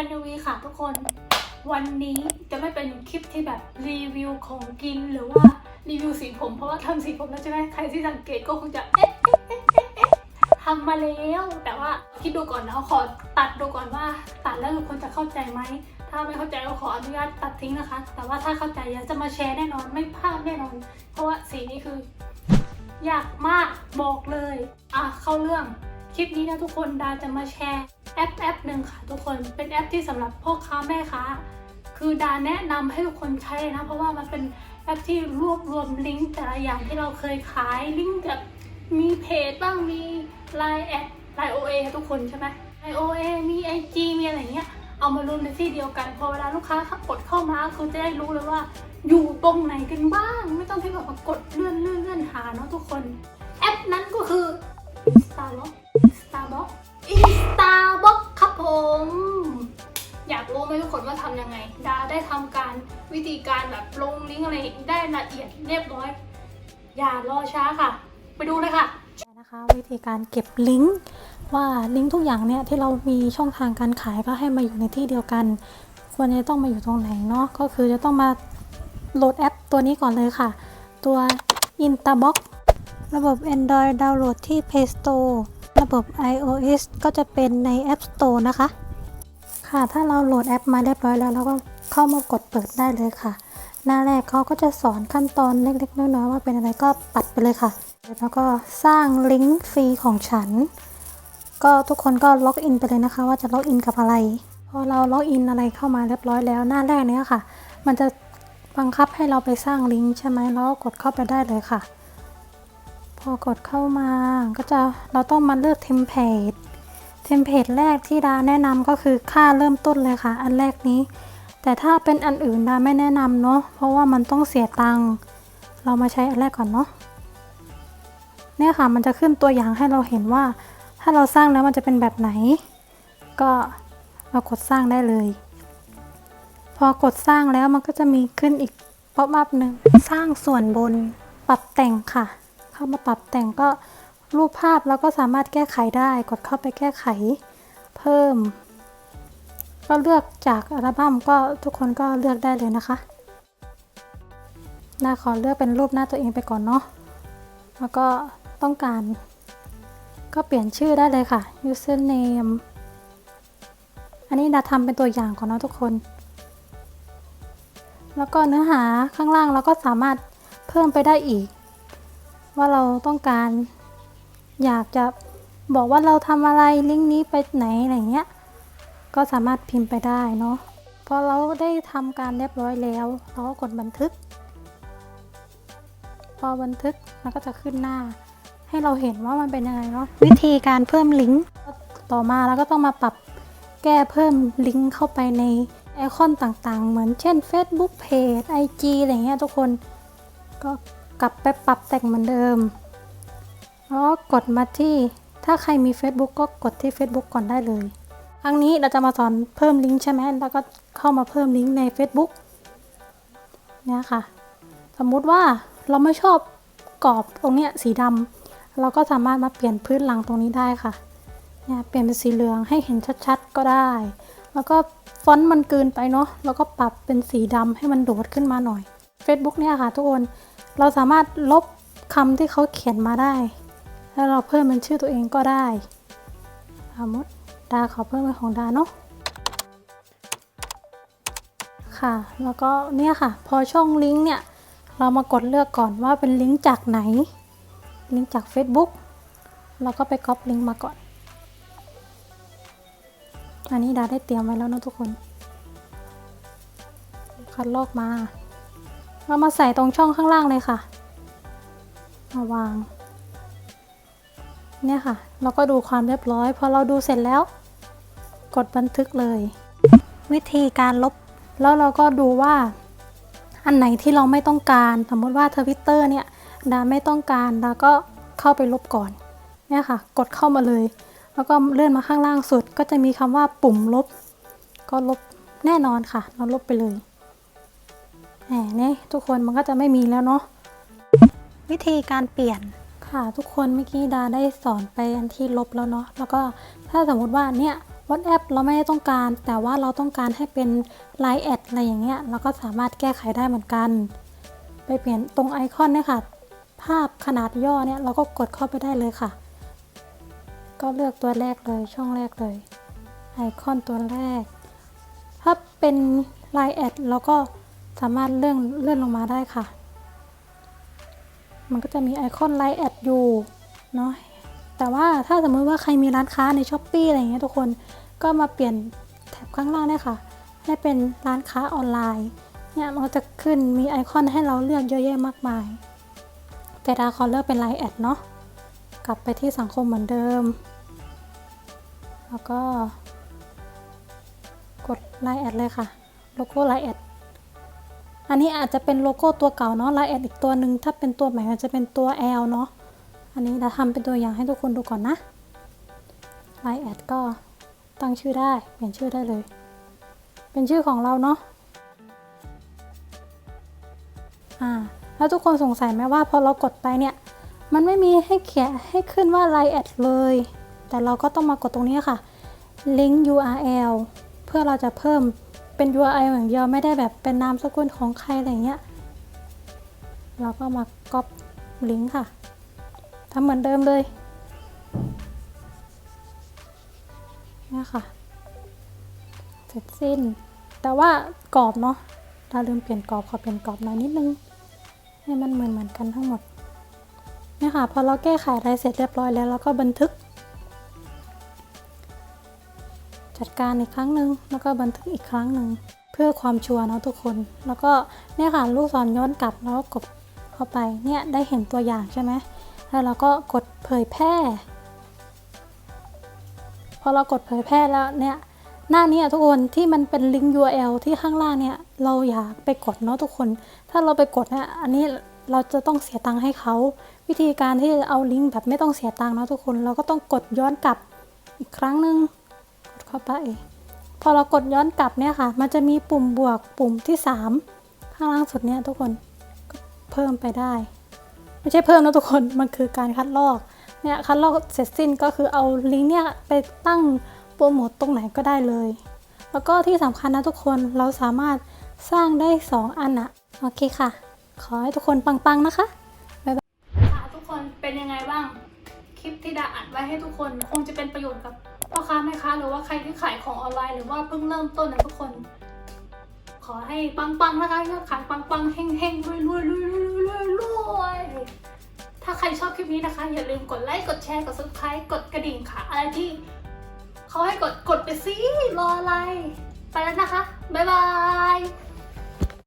กัญญวีค่ะทุกคน วันนี้จะไม่เป็นคลิปที่แบบรีวิวของกินหรือว่ารีวิวสีผม เพราะว่าทำสีผมแล้วใช่ไหมใครที่สังเกตก็คงจะเอ๊ะทำมาแล้ว แต่ว่าคิดดูก่อนนะขอตัดดูก่อนว่า ตัดแล้วทุกคนจะเข้าใจไหมถ้าไม่เข้าใจก็ขออนุญาตตัดทิ้งนะคะ แต่ว่าถ้าเข้าใจอยากจะมาแชร์แน่นอนไม่พลาดแน่นอน เพราะว่าสีนี้คือยากมากบอกเลย อะเข้าเรื่อง คลิปนี้นะทุกคนดาจะมาแชร์ แอปแอปหนึ่งค่ะทุกคนเป็นแอปที่สำหรับพ่อค้าแม่ค้า คือดาแนะนำให้ทุกคนใช้เลยนะ เพราะว่ามันเป็นแอปที่รวบรวมลิงก์แต่ละอย่างที่เราเคยขายลิงก์แบบมีเพจบ้างมีไลน์แอดไลน์โอเอทุกคนใช่ไหมไลน์โอเอมีไอจีมีอะไรเงี้ยเอามารวมในที่เดียวกันพอเวลาลูกค้ากดเข้ามาคือจะได้รู้เลยว่า อยู่ตรงไหนกันบ้าง ไม่ต้องให้แบบกดเลื่อนเลื่อนเลื่อนหาเนาะทุกคน แอปนั้นก็คือ วิธีการแบบลงลิงก์อะไรได้ละเอียดเรียบร้อย อย่ารอช้าค่ะ ไปดูเลยค่ะนะคะวิธีการเก็บลิงก์ว่าลิงก์ทุกอย่างเนี่ยที่เรามีช่องทางการขายก็ให้มาอยู่ในที่เดียวกัน ควรจะต้องมาอยู่ตรงไหนเนาะก็คือจะต้องมาโหลดแอปตัวนี้ก่อนเลยค่ะ ตัว Interbox ระบบ Android ดาวน์โหลดที่ Play Store ระบบ iOS ก็จะเป็นใน App Store นะคะ ค่ะถ้าเราโหลดแอปมาเรียบร้อยแล้วเราก็ เข้ามากดเปิดได้เลยค่ะ หน้าแรกเขาก็จะสอนขั้นตอนเล็กๆน้อยๆว่าเป็นอะไรก็ปัดไปเลยค่ะแล้วก็สร้างลิงก์ฟรีของฉัน ก็ทุกคนก็ล็อกอินไปเลยนะคะ ว่าจะล็อกอินกับอะไรพอเราล็อกอินอะไรเข้ามาเรียบร้อยแล้วหน้าแรกเนี้ยค่ะ มันจะบังคับให้เราไปสร้างลิงก์ใช่ไหมแล้วก็กดเข้าไปได้เลยค่ะ พอกดเข้ามาก็จะเราต้องมาเลือกเทมเพลตเทมเพลตแรกที่ดาแนะนำก็คือค่าเริ่มต้นเลยค่ะ อันแรกนี้ แต่ถ้าเป็นอันอื่นดาไม่แนะนำเนาะ เพราะว่ามันต้องเสียตังค์ เรามาใช้อันแรกก่อนเนาะ เนี่ยค่ะ มันจะขึ้นตัวอย่างให้เราเห็นว่า ถ้าเราสร้างแล้วมันจะเป็นแบบไหน ก็เรากดสร้างได้เลย พอกดสร้างแล้วมันก็จะมีขึ้นอีกป๊อปอัพหนึ่ง สร้างส่วนบน ปรับแต่งค่ะ เข้ามาปรับแต่งก็รูปภาพเราก็สามารถแก้ไขได้ กดเข้าไปแก้ไข เพิ่ม ก็เลือกจากอัลบั้มก็ทุกคนก็เลือกได้เลยนะคะนาขอเลือกเป็นรูปหน้าตัวเองไปก่อนเนาะ แล้วก็ต้องการ ก็เปลี่ยนชื่อได้เลยค่ะ username อันนี้ดาทำเป็นตัวอย่างก่อนเนาะทุกคน แล้วก็เนื้อหาข้างล่างเราก็สามารถเพิ่มไปได้อีก ว่าเราต้องการ อยากจะบอกว่าเราทำอะไรลิงก์นี้ไปไหนอะไรเงี้ย ก็สามารถพิมพ์ไปได้เนาะพอเราได้ทำการเรียบร้อยแล้วเราก็กดบันทึก พอบันทึกมันก็จะขึ้นหน้า ให้เราเห็นว่ามันเป็นยังไงเนาะวิธีการเพิ่มลิงก์ต่อมาเราก็ต้องมาปรับแก้เพิ่มลิงก์เข้าไปในไอคอนต่างๆ เหมือนเช่น Facebook Page IG อะไรเงี้ยทุกคนก็กลับไปปรับแต่งเหมือนเดิมแล้วก็กดมาที่ถ้าใครมี Facebook ก็กดที่ Facebook ก่อนได้เลย ครั้งนี้เราจะมาสอนเพิ่มลิงก์ใช่ไหมแล้วก็เข้ามาเพิ่มลิงก์ใน Facebook เนี่ยค่ะ สมมุติว่าเราไม่ชอบกรอบตรงเนี้ยสีดำเราก็สามารถมาเปลี่ยนพื้นหลังตรงนี้ได้ค่ะ เนี่ยเปลี่ยนเป็นสีเหลืองให้เห็นชัดๆ ก็ได้ แล้วก็ฟอนต์มันเกินไปเนาะเราก็ปรับเป็นสีดำให้มันโดดขึ้นมาหน่อย Facebook เนี่ยค่ะทุกคน เราสามารถลบคำที่เขาเขียนมาได้ แล้วเราเพิ่มเป็นชื่อตัวเองก็ได้สมมติ ดาขอเพิ่มเป็นของดาเนาะค่ะ แล้วก็เนี่ยค่ะ พอช่องลิงก์เนี่ย เรามากดเลือกก่อนว่าเป็นลิงก์จากไหน ลิงก์จาก Facebook เราก็ไปก๊อปลิงก์มาก่อน อันนี้ดาได้เตรียมไว้แล้วนะทุกคน คัดลอกมา เรามาใส่ตรงช่องข้างล่างเลยค่ะ มาวาง เนี่ยค่ะ เราก็ดูความเรียบร้อย พอเราดูเสร็จแล้ว กดบันทึกเลย วิธีการลบ แล้วเราก็ดูว่า อันไหนที่เราไม่ต้องการ สมมติว่าทวิตเตอร์เนี่ยดาไม่ต้องการดาก็เข้าไปลบก่อนเนี่ยค่ะ กดเข้ามาเลย แล้วก็เลื่อนมาข้างล่างสุด ก็จะมีคำว่าปุ่มลบ ก็ลบแน่นอนค่ะ เราลบไปเลยแหมเนี่ยทุกคนมันก็จะไม่มีแล้วเนาะวิธีการเปลี่ยนค่ะ ทุกคนเมื่อกี้ดาได้สอนไปอันที่ลบแล้วเนาะแล้วก็ถ้าสมมติว่าเนี่ย WhatsApp เราไม่ได้ต้องการ แต่ว่าเราต้องการให้เป็น Line แอดอะไรอย่างเงี้ยเราก็สามารถแก้ไขได้เหมือนกัน ไปเปลี่ยนตรงไอคอนเนี่ยค่ะ ภาพขนาดย่อเนี่ยเราก็กดเข้าไปได้เลยค่ะ ก็เลือกตัวแรกเลยช่องแรกเลย ไอคอนตัวแรก ถ้าเป็น Line แอดเราก็สามารถเลื่อนเลื่อนลงมาได้ค่ะ มันก็จะมีไอคอน Line แอดอยู่เนาะแต่ว่าถ้าสมมติว่าใครมีร้านค้าในช้อปปีอะไรอย่างเงี้ยทุกคน ก็มาเปลี่ยนแท็บข้างล่างเนี่ยค่ะ ให้เป็นร้านค้าออนไลน์ เนี่ยมันก็จะขึ้นมีไอคอนให้เราเลือกเยอะแยะมากมาย แต่ดาขอเลือกเป็นไลน์แอดเนาะ กลับไปที่สังคมเหมือนเดิม แล้วก็ กดไลน์แอดเลยค่ะ โลโก้ไลน์แอด อันนี้อาจจะเป็นโลโก้ตัวเก่าเนาะไลน์แอดอีกตัวหนึ่งถ้าเป็นตัวใหม่มันจะเป็นตัว L เนาะ อันนี้เราทำเป็นตัวอย่างให้ทุกคนดูก่อนนะไลน์แอดก็ ตั้งชื่อได้ เปลี่ยนชื่อได้เลย เป็นชื่อของเราเนาะอ่าแล้วทุกคนสงสัยไหมว่าพอเรากดไปเนี่ย มันไม่มีให้เขียนให้ขึ้นว่าไลน์แอดเลย แต่เราก็ต้องมากดตรงนี้ค่ะ link URL เพื่อเราจะเพิ่มเป็น URL อย่างเดียวไม่ได้แบบเป็นนามสกุลของใครอะไรเงี้ยเราก็มาก๊อปลิงก์ค่ะทำเหมือนเดิมเลย เนี่ยค่ะ เสร็จสิ้น แต่ว่ากรอบเนาะเราลืมเปลี่ยนกรอบขอเปลี่ยนกรอบหน่อยนิดนึง ให้มันเหมือนเหมือนกันทั้งหมดเนี่ยค่ะ พอเราแก้ไขอะไรเสร็จเรียบร้อยแล้วเราก็บันทึก จัดการอีกครั้งหนึ่งแล้วก็บันทึกอีกครั้งหนึ่งเพื่อความชัวร์เนาะทุกคน แล้วก็เนี่ยค่ะลูกศรย้อนกลับแล้วก็กดเข้าไปเนี่ยได้เห็นตัวอย่างใช่ไหมแล้วเราก็กดเผยแพร่ พอเรากดเผยแพร่แล้วเนี่ยหน้านี้ทุกคนที่มันเป็นลิงก์ URL ที่ข้างล่างเนี่ยเราอยากไปกดเนาะทุกคน ถ้าเราไปกดเนี่ยอันนี้เราจะต้องเสียตังค์ให้เขา วิธีการที่จะเอาลิงก์แบบไม่ต้องเสียตังค์เนาะทุกคน เราก็ต้องกดย้อนกลับอีกครั้งหนึ่งกดเข้าไป พอเรากดย้อนกลับเนี่ยค่ะ มันจะมีปุ่มบวกปุ่มที่ 3 ข้างล่างสุดเนี่ยทุกคนเพิ่มไปได้ ไม่ใช่เพิ่มนะทุกคนมันคือการคัดลอก เนี่ยคัดลอกเสร็จสิ้นก็คือเอาลิงก์เนี่ยไปตั้งโปรโมตตรงไหนก็ได้เลย แล้วก็ที่สำคัญนะทุกคนเราสามารถสร้างได้ 2 อันอะโอเคค่ะ ขอให้ทุกคนปังๆนะคะค่ะทุกคนเป็นยังไงบ้างคลิปที่ดาอัดไว้ให้ทุกคนคงจะเป็นประโยชน์กับพ่อค้าแม่ค้าหรือว่าใครที่ขายของออนไลน์หรือว่าเพิ่งเริ่มต้นนะทุกคน ขอให้ปังๆนะคะยอดขายปังๆเฮงๆรวยๆรวยๆรวยๆรวยๆ ถ้าใครชอบคลิปนี้นะคะ อย่าลืมกดไลค์ กดแชร์ กด subscribe กดกระดิ่งค่ะ อะไรที่เขาให้กดกดไปสิรออะไร ไปแล้วนะคะ บ๊ายบาย